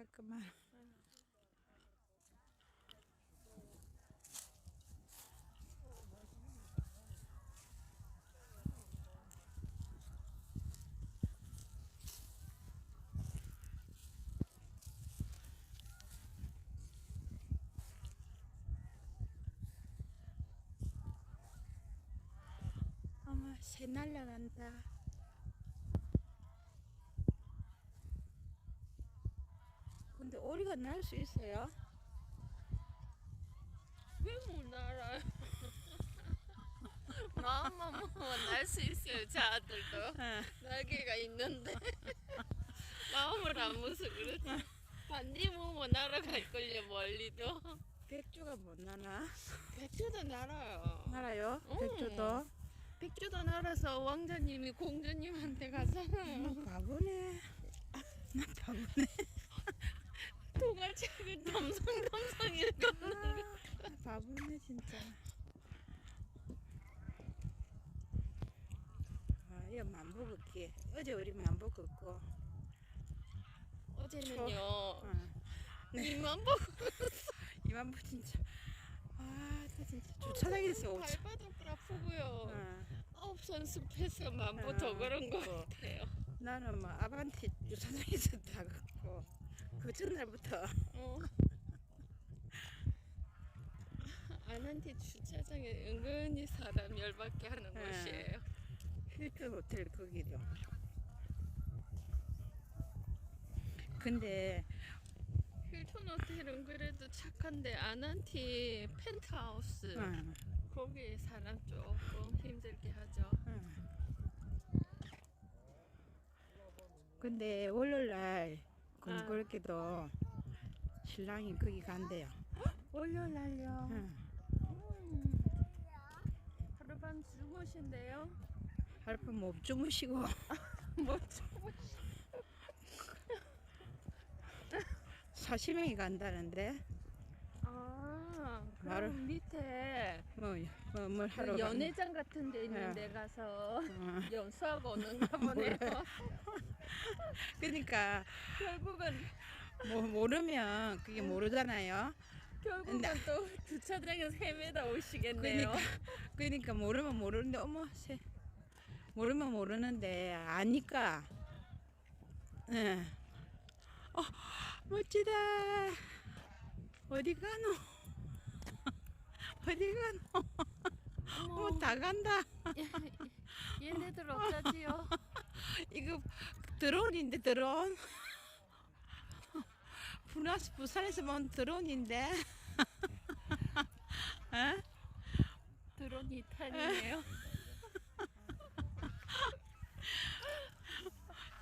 잠깐만. 어머, 새 날라간다. 오리가 날수 있어요? 왜못 날아요? 마음만 먹으면 날 수 있어요, 저 아들도. 날개가 있는데. 마음을 안 먹어서 그렇지. 반디 먹으면 날아갈걸요, 멀리도. 백주가 못 나나? 백조도 날아요. 알아요? 음. 백주도? 백조도 날아서 왕자님이 공주님한테 가잖아요. 나 바보네. 나 바보네. 동화책을 덤성덤성 읽었는 거. 나 바보네 진짜. 아, 이거 만보 걷기. 어제 우리 만보 걷고. 어제는요. 어. 입만 보고 이 만보 진짜. 아, 나 진짜 주차장에서 오차. 발바닥 아프고요. 어. 아홉선 숲에서 만보 어. 더 그런 거 어. 같아요. 나는 뭐 아반티 주차장에서 다 걷고. 그 전날부터. 어. 아난티 주차장에 은근히 사람 열받게 하는 네. 곳이에요. 힐튼 호텔 거기요. 근데 힐튼 호텔은 그래도 착한데 아난티 펜트하우스 응, 거기 사람 조금 힘들게 하죠. 응. 근데 월요일 날 공교롭게도 신랑이 거기 간대요. 월요일 날요. 응. 음. 하룻밤 주무신대요. 하룻밤 못 주무시고 뭐 주무? 사시명이 간다는데 아, 그럼 말을- 밑에 뭐뭘그 하러 연회장 같은 데 있는 네. 데 가서 간- 어. 연수하고 오는가 보네요. 그러니까 결국은 뭐 모르면 그게 모르잖아요. 결국은 또 주차장에서 헤매다 오시겠네요. 그러니까 그러니까 모르면 모르는데 어머 새 모르면 모르는데 아니까 예. 어 멋지다 어디 가노 어디 가노 어머 다 간다 얘네들 어쩌지요? 이거 드론인데 드론? 부나스 부산에서 본 드론인데. 어? 드론 2탄이네요.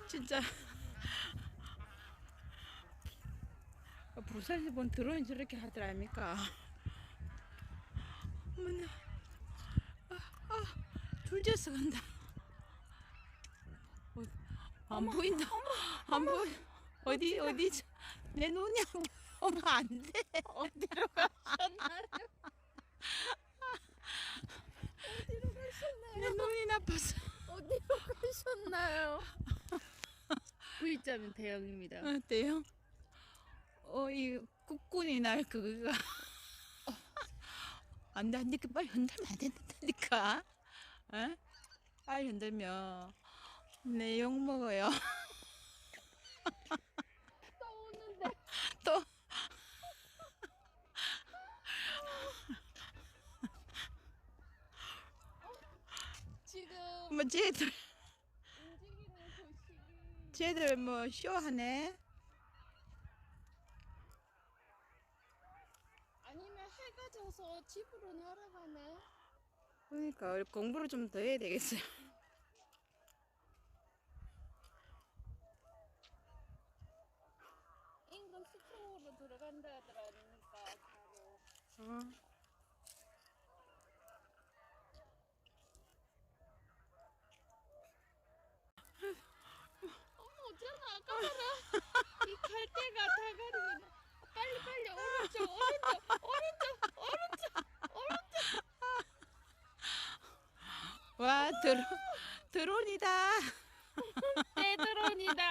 진짜. 부산에서 본 드론이 저렇게 하더랍니까? 어머나. 아, 아, 줄지어서 간다. 어, 안 보인다 안 보여 어디 어디 저- 내 눈이 안 보여 안돼 어디로 가셨나요? 어디로 가셨나요? 내 눈이 나빠서 어디로 가셨나요? V자면 대형입니다. 어때요? 어, 이 국군이 날 그거가 안돼 안돼 그 빨리 흔들면 안 된다니까. 어? 빨리 흔들면 내욕 먹어요. 떠오는데 또 지금 뭐 쟤들 움직이는 그 소식이 쟤들 뭐 쇼하네. 아니면 해가 져서 집으로 날아가네. 그러니까 공부를 좀 더 해야 되겠어요. 인근 수평으로 들어간다 하더라니까 바로. 어. 어머 어쩌나 아까 봐라 이 갈대가 다가리구나 빨리 빨리 오른쪽 오른쪽 오른쪽 오른쪽 오른쪽 와 드론 드론이다. 떼드론이다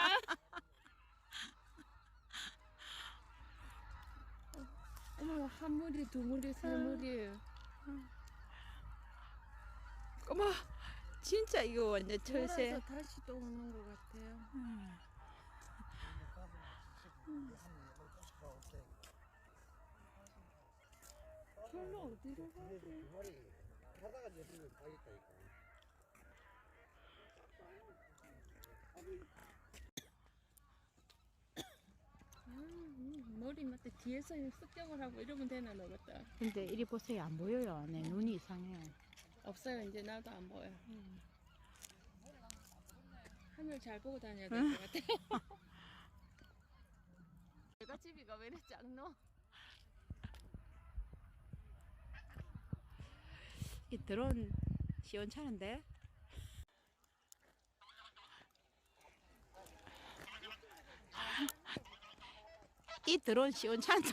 한 무리, 두 무리, 세 무리. 어머 진짜 이거 완전 철새 돌아서 다시 또 오는 것 같아요. 별로 어디로 가지? 두 마리 하다가 이제 지금 가겠다니까. 음, 맞대 뒤에서 습격을 하고 이러면 되나 너겠다. 근데 이리 보세요 안 보여요 내 눈이 이상해요 없어요. 이제 나도 안 보여. 하늘 잘 보고 다녀야 될 것 같아. 내가 집이가 왜 이래 작노? 이 드론 시원찮은데 이 드론 시원찮다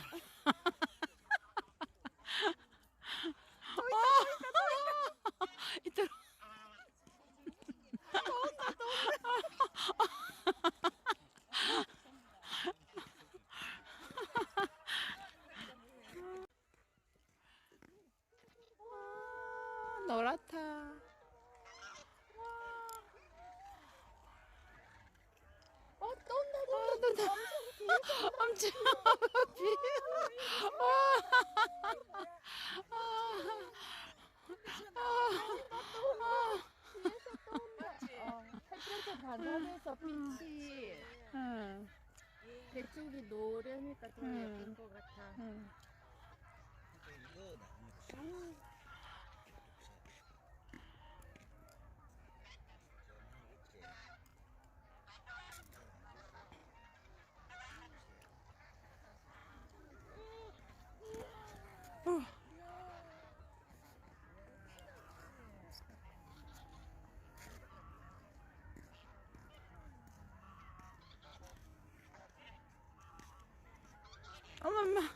이 드론 노랗다. 어, 떤다, 떤다. 엄청 비. 어, 햇볕에 반사돼서 빛이 응, 배쪽이 노래니까 더 음. 예쁜 것 같아. 응. 이거 나무 어머머.